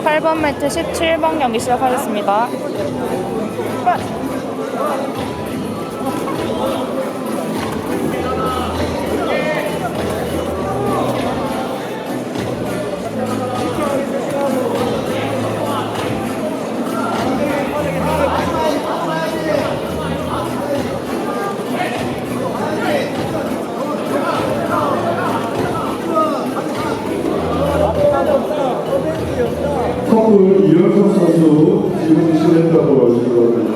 8번 매트 17번 경기 시작하겠습니다. 커플 이현석 선수 지금 실했다고 하시거든요.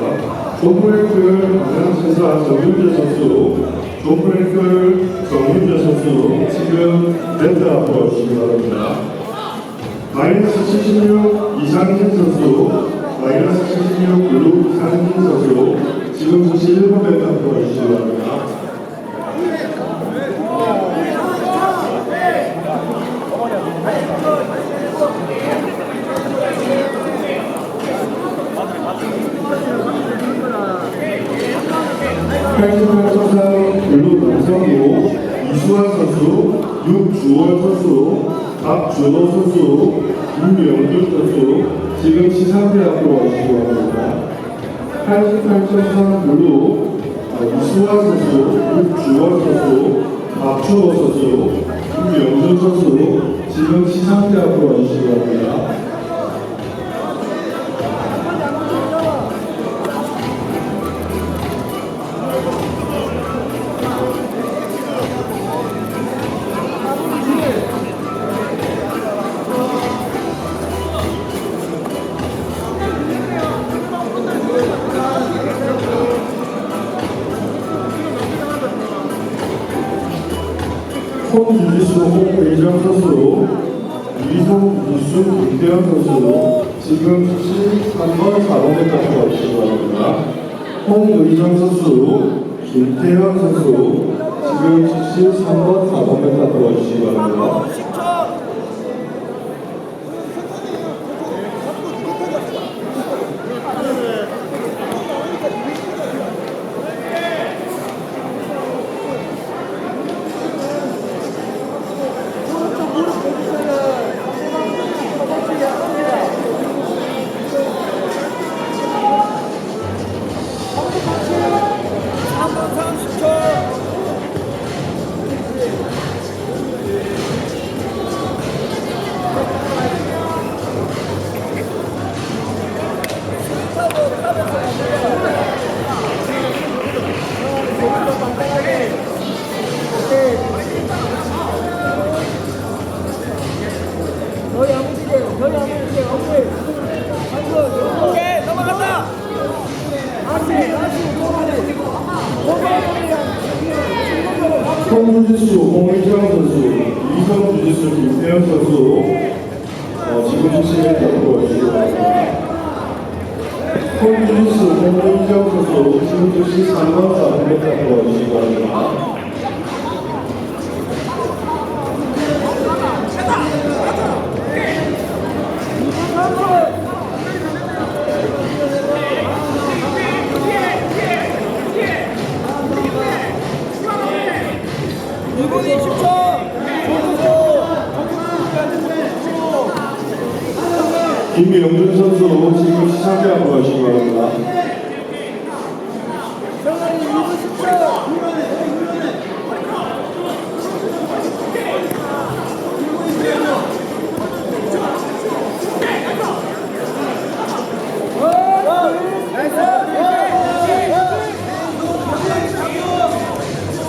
존프랭클 강양세사 정윤재 선수, 존프랭클 정윤재 선수 지금 냈다고 바랍니다. 마이너스 76 이상진 선수, 마이너스 76 블루 이상진 선수 지금 91번 냈다고 하시기 바랍니다. 팔십팔 선상 블루 남성부 이수환 선수, 육주원 선수, 박준호 선수, 윤영준 선수 지금 시상대 앞으로 와주시기 바랍니다. 88선상 블루 어, 이수환 선수, 육주원 선수, 박준호 선수, 윤영준 선수 지금 시상대 앞으로 와주시기 바랍니다. 홍유지수, 홍의정 선수, 이송, 이수, 김대현 선수 지금 즉시 3번, 4번에까지 와주시기 바랍니다. 홍의정 선수, 김태현 선수 지금 즉시 3번, 4번에까지 와주시기 바랍니다. 저희 아버지세요. 저희 아버지세요. 어머니. 아이고, 오케이, 넘어갔다. 다시, 다시. 홍유지수, 홍의정 선수, 이성 주지수, 김태현 선수 어, 지금 앞으로 와주시기 바랍니다. 홍유지수, 홍의정 선수 지금 즉시 3번, 4번에까지 와주시기 바랍니다. 김명준 선수 지금 시상대 앞으로 와주시기 바랍니다. 정원이 2분 10초.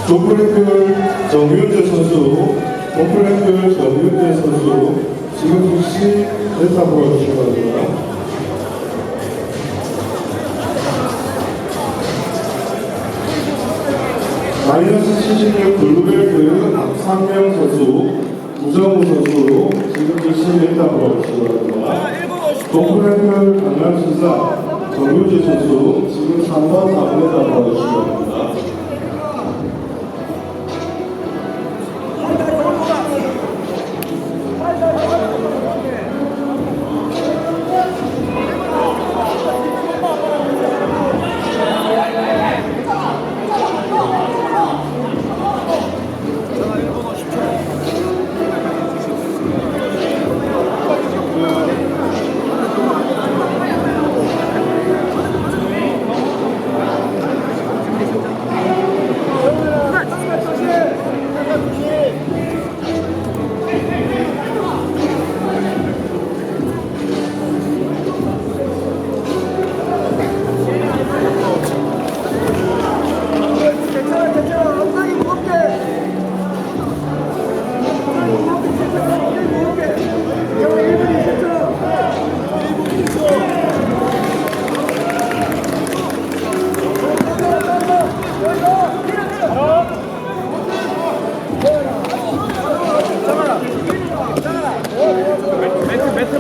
도플랭크 정윤재 선수, 도플랭크 정윤재 선수 멘트 앞으로 와주시기 바랍니다. 마이너스 76 블루벨트 박상명 선수, 우정우 선수 지금 멘트 앞으로 와주시기 바랍니다. 도플랭크 강남시사 정윤재 선수 지금 3번 4번에 앞으로 와주시기 바랍니다.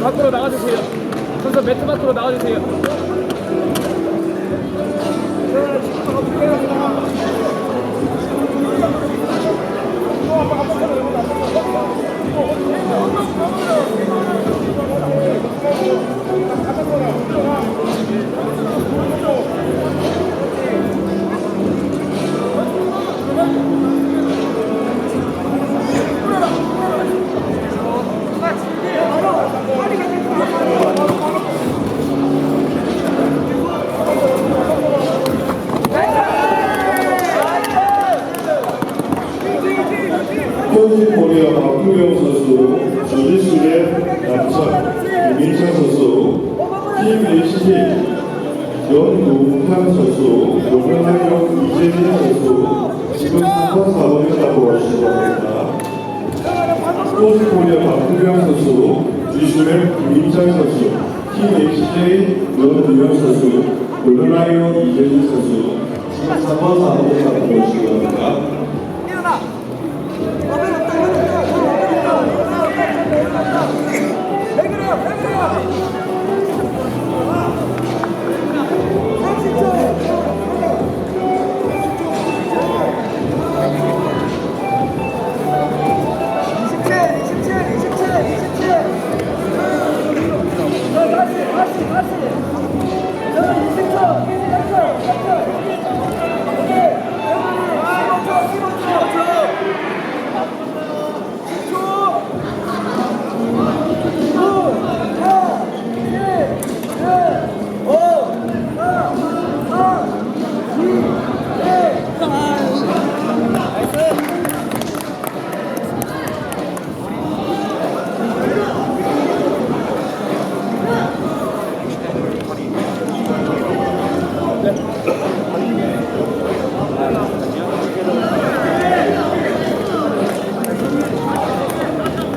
밖으로 나가주세요. 선수 매트 밖으로 나가주세요. 연동탄 선수, 용현학교 이재민 선수, 지금 3번, 4번에 잡으러 오시기 바랍니다. 포지 코리아 박두경 선수, 주심의 민찬 선수, 팀 HT 연동현 선수, 골든라이온 이재민 선수, 지금 3번, 4번에 잡으러 오시기 바랍니다.